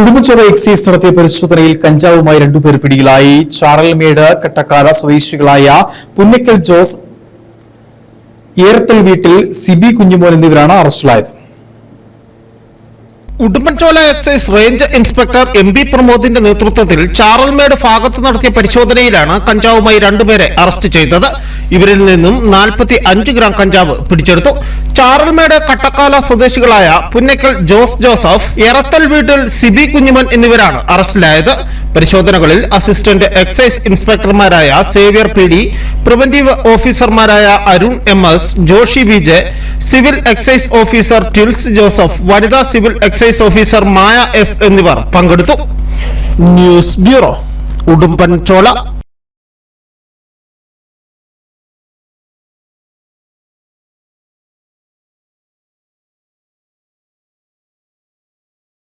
Udumbanchola excise നടത്തിയ പരിശോധനയിൽ കഞ്ചാവുമായി രണ്ടുപേർ പിടിയിലായി. ചാറൽമേട് കട്ടക്കാല സ്വദേശികളായ പുന്നക്കൽ ജോസ് ഏറത്തൽ വീട്ടിൽ സിബി കുഞ്ഞുമോൻ എന്നിവരാണ് അറസ്റ്റിലായത്. Udumbanchola excise range inspector M B പ്രമോദിന്റെ നേതൃത്വത്തിൽ ചാറൽമേട് ഭാഗത്ത് നടത്തിയ പരിശോധനയിലാണ് കഞ്ചാവുമായി രണ്ടുപേരെ അറസ്റ്റ് ചെയ്തത്. ഇവരിൽ നിന്നും നാൽപ്പത്തി അഞ്ച് ഗ്രാം കഞ്ചാവ് പിടിച്ചെടുത്തു. ചാറൽമേട് കട്ടക്കാല സ്വദേശികളായ പുന്നക്കൽ ജോസ് ജോസഫ് എറത്തൽ വീട്ടിൽ സിബി കുഞ്ഞുമൻ എന്നിവരാണ് അറസ്റ്റിലായത് പരിശോധനകളിൽ അസിസ്റ്റന്റ് എക്സൈസ് ഇൻസ്പെക്ടർമാരായ സേവ്യർ പി ഡി പ്രിവന്റീവ് ഓഫീസർമാരായ Arun M S Joshi V J civil excise officer Tils Joseph വനിതാ civil excise officer Maya S എന്നിവർ പങ്കെടുത്തു. News bureau Udumbanchola.